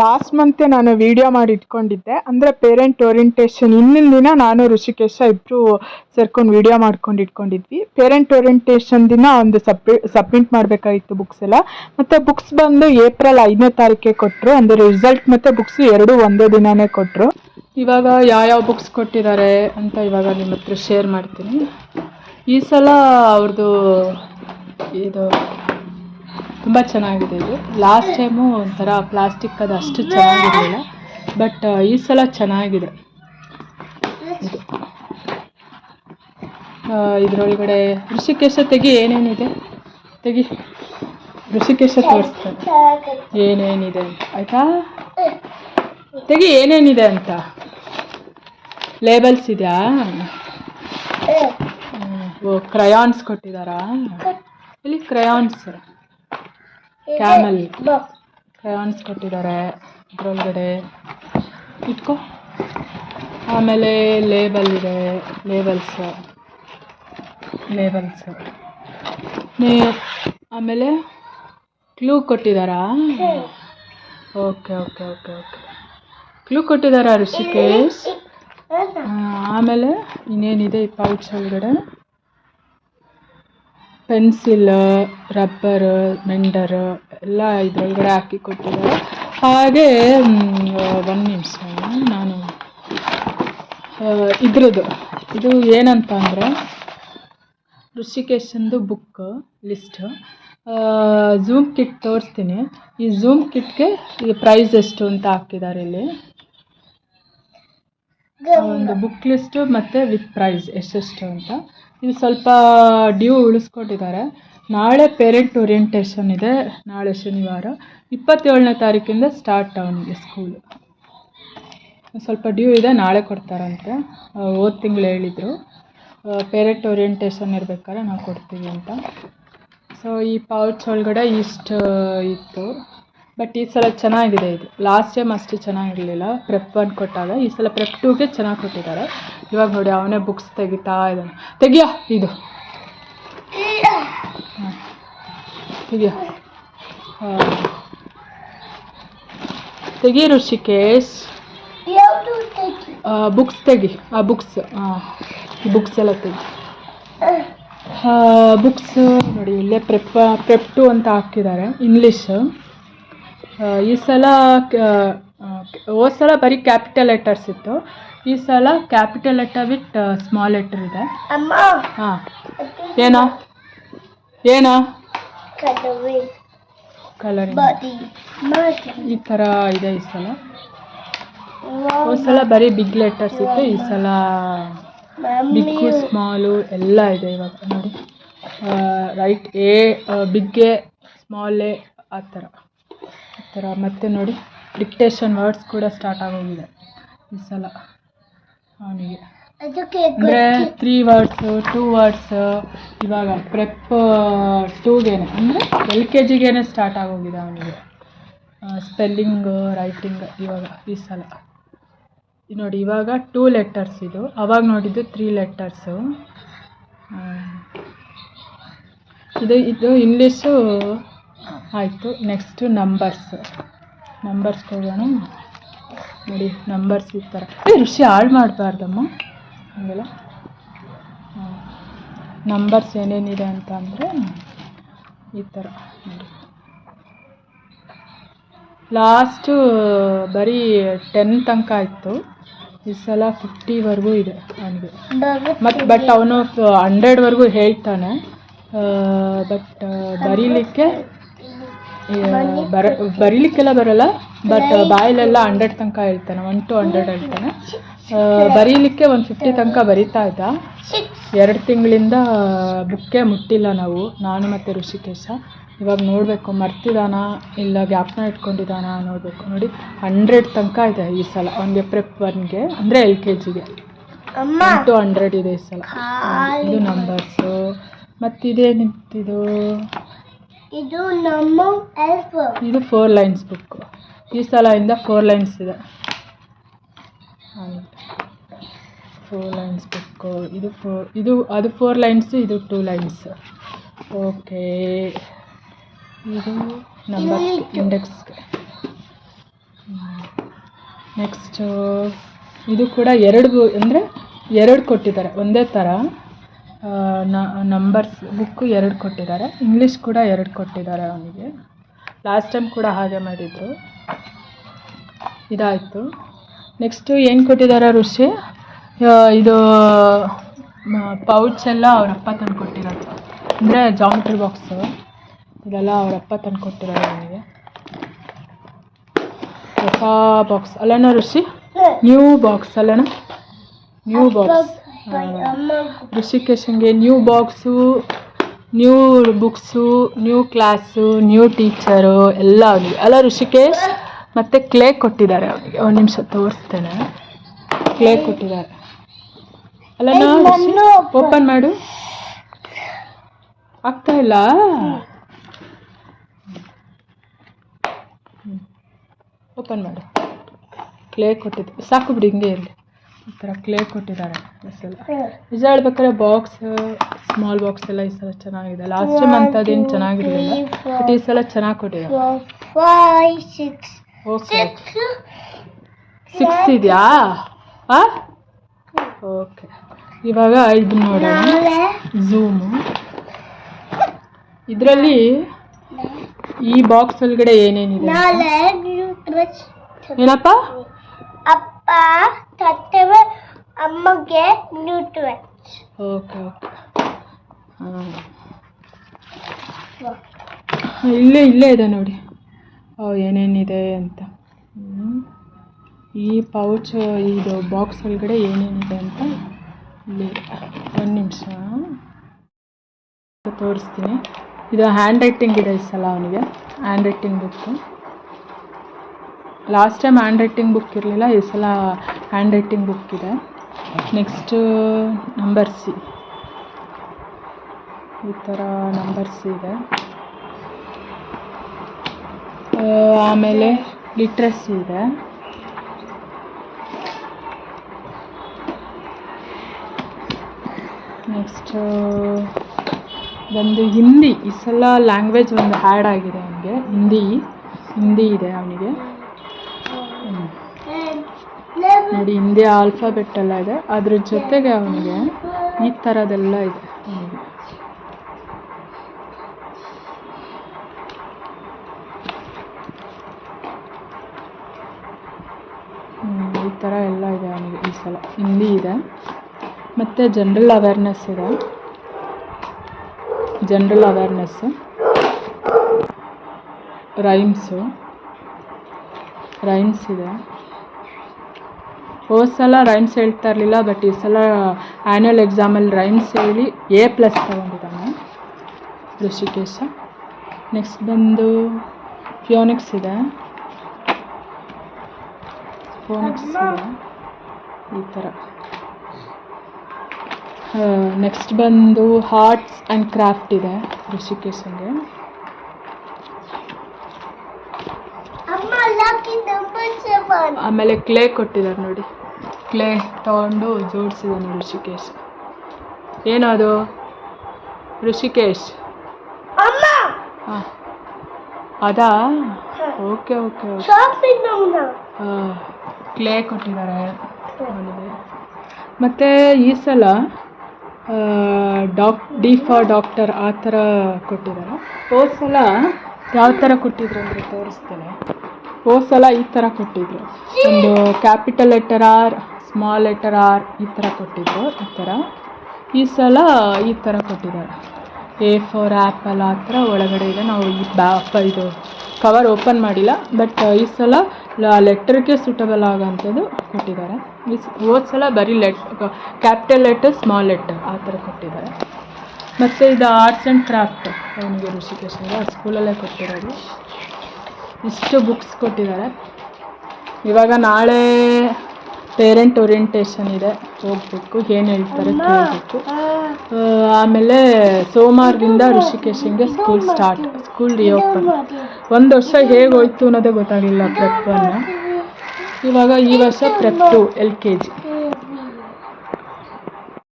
Last ಮಂತೆ ನಾನು video ಮಾಡಿ ಇಟ್ಕೊಂಡಿದ್ದೆ. ಅಂದರೆ ಪೇರೆಂಟ್ ಓರಿಯಂಟೇಷನ್ ಹಿಂದಿನ ದಿನ ನಾನು ಋಷಿಕೇಶ ಇಬ್ಬರು ಸೇರ್ಕೊಂಡು ವಿಡಿಯೋ ಮಾಡ್ಕೊಂಡು ಇಟ್ಕೊಂಡಿದ್ವಿ. ಪೇರೆಂಟ್ ಓರಿಯಂಟೇಷನ್ ದಿನ ಒಂದು ಸಬ್ಮಿ ಸಬ್ಮಿಟ್ ಮಾಡಬೇಕಾಗಿತ್ತು ಬುಕ್ಸ್ ಎಲ್ಲ. ಮತ್ತು ಬುಕ್ಸ್ ಬಂದು ಏಪ್ರಿಲ್ ಐದನೇ ತಾರೀಕಿಗೆ ಕೊಟ್ಟರು ಅಂದರೆ ರಿಸಲ್ಟ್ ಮತ್ತು ಬುಕ್ಸ್ ಎರಡೂ ಒಂದೇ ದಿನವೇ ಕೊಟ್ಟರು ಇವಾಗ ಯಾವ್ಯಾವ ಬುಕ್ಸ್ ಕೊಟ್ಟಿದ್ದಾರೆ ಅಂತ ಇವಾಗ ನಿಮ್ಮ ಹತ್ರ ಶೇರ್ ಮಾಡ್ತೀನಿ. ಈ ಸಲ ಅವ್ರದ್ದು ಇದು ತುಂಬ ಚೆನ್ನಾಗಿದೆ ಇದು. ಲಾಸ್ಟ್ ಟೈಮು ಒಂಥರ ಪ್ಲಾಸ್ಟಿಕ್ ಅದು ಅಷ್ಟು ಚೆನ್ನಾಗಿರಲಿಲ್ಲ. ಬಟ್ ಈ ಸಲ ಚೆನ್ನಾಗಿದೆ. ಇದು. ಇದರೊಳಗಡೆ ಋಷಿಕೇಶ ತೆಗಿ ಏನೇನಿದೆ? ತೆಗಿ. ಋಷಿಕೇಶ ತೋರಿಸ್ತಾರೆ ಏನೇನಿದೆ ಆಯಿತಾ? ತೆಗಿ ಏನೇನಿದೆ ಅಂತ. ಲೇಬಲ್ಸ್ ಇದೆಯಾ? ಓ ಕ್ರಯಾನ್ಸ್ ಕೊಟ್ಟಿದ್ದಾರಾ ಇಲ್ಲಿ ಕ್ರಯಾನ್ಸ್ ಕ್ಯಾಮಲ್ ಕ್ರಯಾನ್ಸ್ ಕೊಟ್ಟಿದ್ದಾರೆ. ಅದ್ರೊಳಗಡೆ ಇಟ್ಕೋ. ಆಮೇಲೆ ಲೇಬಲ್ ಇದೆ. ಲೇಬಲ್ಸ್ ಲೇಬಲ್ಸ್ ಆಮೇಲೆ clue ಕೊಟ್ಟಿದ್ದಾರಾ? Okay okay okay okay clue ಕೊಟ್ಟಿದ್ದಾರಾ Rishikesh? ಆಮೇಲೆ ಇನ್ನೇನಿದೆ ಈ ಪೌಚ್ ಒಳಗಡೆ? ಪೆನ್ಸಿಲ್, ರಬ್ಬರ್, ಮೆಂಡರ್ ಎಲ್ಲ ಇದ್ರೊಳಗಡೆ ಹಾಕಿ ಕೊಟ್ಟಿದ್ದಾರೆ. ಹಾಗೆ ಒಂದು ನಿಮಿಷ, ನಾನು ಇದ್ರದ್ದು. ಇದು ಏನಂತ ಅಂದರೆ ಋಷಿಕೇಶಂದು ಬುಕ್ ಲಿಸ್ಟ್ ಝೂಮ್ ಕಿಟ್ ತೋರಿಸ್ತೀನಿ. ಈ ಝೂಮ್ ಕಿಟ್ಗೆ ಈ ಪ್ರೈಸ್ ಎಷ್ಟು ಅಂತ ಹಾಕಿದ್ದಾರೆ ಇಲ್ಲಿ. ಒಂದು ಬುಕ್ ಲಿಸ್ಟು ಮತ್ತು ವಿತ್ ಪ್ರೈಸ್ ಎಷ್ಟೆಷ್ಟು ಅಂತ. ಇದು ಸ್ವಲ್ಪ ಡ್ಯೂ ಉಳಿಸ್ಕೊಟ್ಟಿದ್ದಾರೆ. ನಾಳೆ ಪೇರೆಂಟ್ ಓರಿಯೆಂಟೇಷನ್ ಇದೆ. ನಾಳೆ ಶನಿವಾರ. ಇಪ್ಪತ್ತೇಳನೇ ತಾರೀಕಿಂದ ಸ್ಟಾರ್ಟ್ ಅವನಿಗೆ ಸ್ಕೂಲು. ಸ್ವಲ್ಪ ಡ್ಯೂ ಇದೆ, ನಾಳೆ ಕೊಡ್ತಾರಂತೆ. ಹೋದ ತಿಂಗಳು ಹೇಳಿದರು. ಪೇರೆಂಟ್ ಓರಿಯೆಂಟೇಷನ್ ಇರ್ಬೇಕಾದ್ರೆ ನಾವು ಕೊಡ್ತೀವಿ ಅಂತ. ಸೊ ಈ ಪೌಚ್ ಒಳಗಡೆ ಇಷ್ಟು ಇತ್ತು. ಬಟ್ ಈ ಸಲ ಚೆನ್ನಾಗಿದೆ ಇದು. ಲಾಸ್ಟ್ ಟೈಮ್ ಅಷ್ಟು ಚೆನ್ನಾಗಿರಲಿಲ್ಲ. ಪ್ರೆಪ್ ಒನ್ ಕೊಟ್ಟಾಗ ಈ ಸಲ ಪ್ರೆಪ್ ಟೂಗೆ ಚೆನ್ನಾಗಿ ಕೊಟ್ಟಿದ್ದಾರೆ. ಇವಾಗ ನೋಡಿ ಅವನೇ ಬುಕ್ಸ್ ತೆಗಿತಾ ಇದ್ದಾನೆ. ತೆಗಿಯ ಇದು. ತೆಗಿಯ. ತೆಗಿ ಋಷಿಕೇಶ್. ಬುಕ್ಸ್ ತೆಗಿ. ಆ ಬುಕ್ಸ್ ಬುಕ್ಸ್ ಎಲ್ಲ ತೆಗಿ. ಬುಕ್ಸ್ ನೋಡಿ ಇಲ್ಲೇ ಪ್ರೆಪ್ ಪ್ರೆಪ್ ಟು ಅಂತ ಹಾಕಿದ್ದಾರೆ. ಇಂಗ್ಲೀಷ್ ಈ ಸಲ ಹೋದ ಸಲ ಬರೀ ಕ್ಯಾಪಿಟಲ್ ಲೆಟರ್ಸ್ ಇತ್ತು. ಈ ಸಲ capital letter with small letter ಇದೆ. ಹಾಂ. ಏನೋ? ಏನೋ? ಕಲರಿಂಗ್ ಈ ಥರ ಇದೆ ಈ ಸಲ. ಹೋದ ಸಲ ಬರೀ ಬಿಗ್ ಲೆಟರ್ಸ್ ಇತ್ತು. ಈ ಸಲ ಬಿಗ್ ಸ್ಮಾಲು ಎಲ್ಲ ಇದೆ ಇವಾಗ ನೋಡಿ. Write A big A small A ಆ ಥರ ಥರ. ಮತ್ತೆ ನೋಡಿ ಡಿಕ್ಟೇಷನ್ ವರ್ಡ್ಸ್ ಕೂಡ ಸ್ಟಾರ್ಟ್ ಆಗೋಗಿದೆ ಈ ಸಲ. ಅವನಿಗೆ. ಅಂದರೆ ತ್ರೀ ವರ್ಡ್ಸು ಟೂ ವರ್ಡ್ಸ್ ಇವಾಗ ಪ್ರೆಪ್ ಟೂಗೇನೆ ಅಂದರೆ ಎಲ್ ಕೆ ಜಿಗೇನೆ ಸ್ಟಾರ್ಟ್ ಆಗೋಗಿದೆ ಅವನಿಗೆ. ಸ್ಪೆಲ್ಲಿಂಗು ರೈಟಿಂಗ್ ಇವಾಗ ಈ ಸಲ. ನೋಡಿ ಇವಾಗ ಟೂ ಲೆಟರ್ಸ್ ಇದು. ಅವಾಗ ನೋಡಿದ್ದು ತ್ರೀ ಲೆಟರ್ಸು ಇದು ಇದು ಇಂಗ್ಲೀಷು ಆಯಿತು ನೆಕ್ಸ್ಟು ನಂಬರ್ಸ್ ನಂಬರ್ಸ್ಗೆ ಹೋಗೋಣ ನೋಡಿ ನಂಬರ್ಸ್ ಈ ಥರ ಏ, ಋಷಿ, ಹಾಳು ಮಾಡಬಾರ್ದಮ್ಮ. ಹಂಗೆಲ್ಲ. ನಂಬರ್ಸ್ ಏನೇನಿದೆ ಅಂತ ಅಂದರೆ, ಈ ಥರ ನೋಡಿ ಲಾಸ್ಟು ಬರೀ ಟೆನ್ ತನಕ ಇತ್ತು ಈ ಸಲ ಫಿಫ್ಟಿವರೆಗೂ ಇದೆ ಅವನಿಗೆ ಮತ್ತು ಬಟ್ ಅವನು ಹಂಡ್ರೆಡ್ವರೆಗೂ ಹೇಳ್ತಾನೆ. ಬಟ್ ಬರೀಲಿಕ್ಕೆ ಬರ ಬರೀಲಿಕ್ಕೆಲ್ಲ ಬರಲ್ಲ ಬಟ್ ಬಾಯಲ್ಲೆಲ್ಲ ಹಂಡ್ರೆಡ್ ತನಕ ಹೇಳ್ತಾನೆ ಒನ್ ಟು ಹಂಡ್ರೆಡ್ ಹೇಳ್ತಾನೆ ಬರೀಲಿಕ್ಕೆ ಒಂದು ಫಿಫ್ಟಿ ತನಕ ಬರೀತಾ ಇದ್ದ. ಎರಡು ತಿಂಗಳಿಂದ ಬುಕ್ಕೇ ಮುಟ್ಟಿಲ್ಲ ನಾವು ನಾನು ಮತ್ತು ಋಷಿಕೇಶ. ಇವಾಗ ನೋಡಬೇಕು ಮರ್ತಿದಾನ ಇಲ್ಲ ಜ್ಞಾಪನ ಇಟ್ಕೊಂಡಿದ್ದಾನ ನೋಡಬೇಕು. ನೋಡಿ ಹಂಡ್ರೆಡ್ ತನಕ ಇದೆ ಈ ಸಲ ಒಂದು ಪ್ರೆಪ್ ಒನ್ಗೆ ಅಂದರೆ ಎಲ್ ಕೆ ಜಿಗೆ. ಟು ಹಂಡ್ರೆಡ್ ಇದೆ ಈ ಸಲ. ಇದು ನಂಬರ್ಸು ಮತ್ತಿದೇನಿತ್ತಿದು ಇದು ನಮ್ಮ ಇದು ಫೋರ್ ಲೈನ್ಸ್ ಬುಕ್ ಈ ಸಲ ಇಂದ ಫೋರ್ ಲೈನ್ಸ್ ಇದೆ. ಫೋರ್ ಲೈನ್ಸ್ ಬುಕ್ಕು ಇದು ಫೋರ್ ಇದು ಅದು ಫೋರ್ ಲೈನ್ಸ್ ಇದು ಟೂ ಲೈನ್ಸ್ ಓಕೆ ಇದು ನಂಬರ್ ಇಂಡೆಕ್ಸ್ಗೆ ನೆಕ್ಸ್ಟು ಇದು ಕೂಡ ಎರಡು ಅಂದರೆ ಎರಡು ಕೊಟ್ಟಿದ್ದಾರೆ. ಒಂದೇ ಥರ ನಂಬರ್ಸ್ ಬುಕ್ಕು ಎರಡು ಕೊಟ್ಟಿದ್ದಾರೆ. ಇಂಗ್ಲೀಷ್ ಕೂಡ ಎರಡು ಕೊಟ್ಟಿದ್ದಾರೆ ಅವನಿಗೆ. ಲಾಸ್ಟ್ ಟೈಮ್ ಕೂಡ ಹಾಗೆ ಮಾಡಿದರು. ಇದಾಯಿತು. ನೆಕ್ಸ್ಟು ಏನು ಕೊಟ್ಟಿದ್ದಾರೆ ಋಷಿ? ಇದು ಪೌಚ್ ಎಲ್ಲ ಅವರಪ್ಪ ತಂದು ಕೊಟ್ಟಿರೋದು. ಅಂದರೆ ಜಾಮಿಟ್ರಿ ಬಾಕ್ಸು ಇದೆಲ್ಲ ಅವರಪ್ಪ ತಂದು ಕೊಟ್ಟಿರೋದು ಅವನಿಗೆ. ಹೊಸ ಬಾಕ್ಸ್ ಅಲ್ಲಣ್ಣ ಋಷಿ? ನ್ಯೂ ಬಾಕ್ಸ್ ಅಲ್ಲಣ್ಣ new box ಋಷಿಕೇಶನ್ಗೆ new box new books new class new teacher ಎಲ್ಲ ಅವನಿಗೆ. ಅಲ್ಲ ಋಷಿಕೇಶ್ ಮತ್ತೆ ಕ್ಲೇ ಕೊಟ್ಟಿದ್ದಾರೆ ಅವನಿಗೆ. ಒಂದು ನಿಮಿಷ ತೋರಿಸ್ತೇನೆ. ಕ್ಲೇ ಕೊಟ್ಟಿದ್ದಾರೆ. ಅಲ್ಲ ಓಪನ್ ಮಾಡು. ಆಗ್ತಾ ಇಲ್ಲ? ಓಪನ್ ಮಾಡು. ಕ್ಲೇ ಕೊಟ್ಟಿದ್ದು. ಸಾಕು ಬಿಡಿ ಹಿಂಗೆ ಇರಲಿ. ಈ ಥರ ಕ್ಲೇ ಕೊಟ್ಟಿದ್ದಾರೆ ನಿಜ ಹೇಳ್ಬೇಕಾದ್ರೆ ಬಾಕ್ಸ್ ಸ್ಮಾಲ್ ಬಾಕ್ಸ್ ಎಲ್ಲ ಈ ಸಲ ಚೆನ್ನಾಗಿದೆ. ಲಾಸ್ಟ್ ಟೈಮ್ ಅಂಥದ್ದೇನು ಚೆನ್ನಾಗಿರಲಿಲ್ಲ. ಬಟ್ ಈ ಸಲ ಚೆನ್ನಾಗಿ ಕೊಟ್ಟಿದ್ದಾರೆ ಓಕೆ ಸಿಕ್ಸ್ ಇದೆಯಾ? ಆ? ಓಕೆ ಇವಾಗ ಇದು ನೋಡೋಣ. ಝೂಮ್ ಇದರಲ್ಲಿ ಈ ಬಾಕ್ಸ್ ಒಳಗಡೆ ಏನೇನಿದೆ ಏನಪ್ಪ? ಅಪ್ಪ ತಟ್ಟೆವ ಅಮ್ಮಗೆ ನ್ಯೂಟ್ರಸ್ ಓಕೆ ಓಕೆ. ಇಲ್ಲೇ ಇಲ್ಲೇ ಇದೆ ನೋಡಿ. ಏನೇನಿದೆ ಅಂತ. ಈ ಪೌಚ್ ಇದು ಬಾಕ್ಸ್ ಒಳಗಡೆ ಏನೇನಿದೆ ಅಂತ ಇಲ್ಲಿ ಒಂದು ನಿಮಿಷ. ತೋರಿಸ್ತೀನಿ. ಇದು ಹ್ಯಾಂಡ್ ರೈಟಿಂಗ್ ಇದೆ ಈ ಸಲ ಅವನಿಗೆ. Handwriting book last time handwriting book ಇರಲಿಲ್ಲ, ಈ ಸಲ ಹ್ಯಾಂಡ್ ರೈಟಿಂಗ್ ಬುಕ್ ಇದೆ ನೆಕ್ಸ್ಟು ನಂಬರ್ಸಿ ಈ ಥರ ನಂಬರ್ಸ್ ಇದೆ. ಆ, ಆಮೇಲೆ ಲಿಟ್ರಸಿ ಇದೆ. ನೆಕ್ಸ್ಟ್ ಬಂದು ಹಿಂದಿ ಈ ಸಲ ಲ್ಯಾಂಗ್ವೇಜ್ ಒಂದು ಆ್ಯಡ್ ಆಗಿದೆ ಅವನಿಗೆ ಹಿಂದಿ ಹಿಂದಿ ಇದೆ ಅವನಿಗೆ. ನೋಡಿ, ಹಿಂದಿ ಆಲ್ಫಾಬೆಟ್ ಎಲ್ಲ ಇದೆ. ಅದ್ರ ಜೊತೆಗೆ ಅವನಿಗೆ ಈ ಥರದೆಲ್ಲ ಇದೆ. ಈ ಥರ ಎಲ್ಲ ಇದೆ ಅವನಿಗೆ ಈ ಸಲ. ಹಿಂದಿ ಇದೆ. ಮತ್ತು ಜನ್ರಲ್ ಅವೇರ್ನೆಸ್ ಇದೆ. ಜನ್ರಲ್ ಅವೇರ್ನೆಸ್ ರೈಮ್ಸು ರೈಮ್ಸ್ ಇದೆ. ಹೋದ ಸಲ ರೈಮ್ಸ್ ಹೇಳ್ತಾ ಇರಲಿಲ್ಲ ಬಟ್ ಈ ಸಲ ಆ್ಯನ್ಯಲ್ ಎಕ್ಸಾಮಲ್ಲಿ ರೈಮ್ಸ್ ಹೇಳಿ ಎ ಪ್ಲಸ್ ತೊಗೊಂಡಿದ್ದಾನೆ ಋಷಿಕೇಶ. ನೆಕ್ಸ್ಟ್ ಬಂದು ಫಿಯೋನಿಕ್ಸ್ ಇದೆ. ಫೋನಿಕ್ಸ್ ಇದೆ. ಈ ಥರ ನೆಕ್ಸ್ಟ್ ಬಂದು ಹಾರ್ಟ್ಸ್ ಆ್ಯಂಡ್ ಕ್ರಾಫ್ಟ್ ಇದೆ ಋಷಿಕೇಶನ್ಗೆ ಸೆವೆನ್ ಆಮೇಲೆ ಕ್ಲೇ ಕೊಟ್ಟಿದ್ದಾರೆ ನೋಡಿ. ಕ್ಲೇ ತಗೊಂಡು ಜೋಡಿಸಿದ್ದಾನೆ ಋಷಿಕೇಶ್. ಏನದು? ಋಷಿಕೇಶ್. ಹಾಂ. ಅದಾ? ಓಕೆ ಓಕೆ ಅವನ ಕ್ಲೇ ಕೊಟ್ಟಿದ್ದಾರೆ. ಮತ್ತು ಈ ಸಲ ಡಾಕ್ ಡಿ ಫಾರ್ ಡಾಕ್ಟರ್ ಆ ಥರ ಕೊಟ್ಟಿದ್ದಾರೆ. ಹೋದ ಸಲ ಯಾವ ಥರ ಕೊಟ್ಟಿದ್ರು ಅಂದರೆ ತೋರಿಸ್ತೇನೆ. ಹೋದ ಸಲ ಈ ಥರ ಕೊಟ್ಟಿದ್ರು. ಒಂದು capital letter R small letter R ಈ ಥರ ಕೊಟ್ಟಿದ್ರು, ಈ ಥರ ಈ ಸಲ ಈ ಥರ ಕೊಟ್ಟಿದ್ದಾರೆ. ಎ ಫಾರ್ ಆ್ಯಪಲ್ ಆ ಥರ ಒಳಗಡೆ ಇದೆ. ನಾವು ಈ ಬ್ಯಾಪ್ ಇದು ಕವರ್ ಓಪನ್ ಮಾಡಿಲ್ಲ ಬಟ್ ಈ ಸಲ ಲೆಟ್ರಿಗೆ ಸೂಟಬಲ್ ಆಗೋಂಥದ್ದು ಕೊಟ್ಟಿದ್ದಾರೆ. ಈ ಹೋದ ಸಲ ಬರೀ let capital letter small letter ಆ ಥರ ಕೊಟ್ಟಿದ್ದಾರೆ. ಮತ್ತು ಇದು ಆರ್ಟ್ಸ್ ಆ್ಯಂಡ್ ಕ್ರಾಫ್ಟ್ ಅವನಿಗೆ ಋಷಿಕೇಶ್ ಆ ಸ್ಕೂಲಲ್ಲೇ ಕೊಟ್ಟಿರೋದು. ಇಷ್ಟು ಬುಕ್ಸ್ ಕೊಟ್ಟಿದ್ದಾರೆ. ಇವಾಗ ನಾಳೆ ಪೇರೆಂಟ್ ಓರಿಯೆಂಟೇಷನ್ ಇದೆ. ಹೋಗ್ಬೇಕು. ಏನು ಹೇಳ್ತಾರೆ ಕೇಳಬೇಕು. ಆಮೇಲೆ ಸೋಮವಾರದಿಂದ ಋಷಿಕೇಶಿಂಗೆ ಸ್ಕೂಲ್ ಸ್ಟಾರ್ಟ್ ಸ್ಕೂಲ್ ರಿಓಪನ್ ಒಂದು ವರ್ಷ ಹೇಗೆ ಹೋಯ್ತು ಅನ್ನೋದೇ ಗೊತ್ತಾಗಿಲ್ಲ ಪ್ರೆಪ್ ಒನ್ ಇವಾಗ ಈ ವರ್ಷ prep two L K G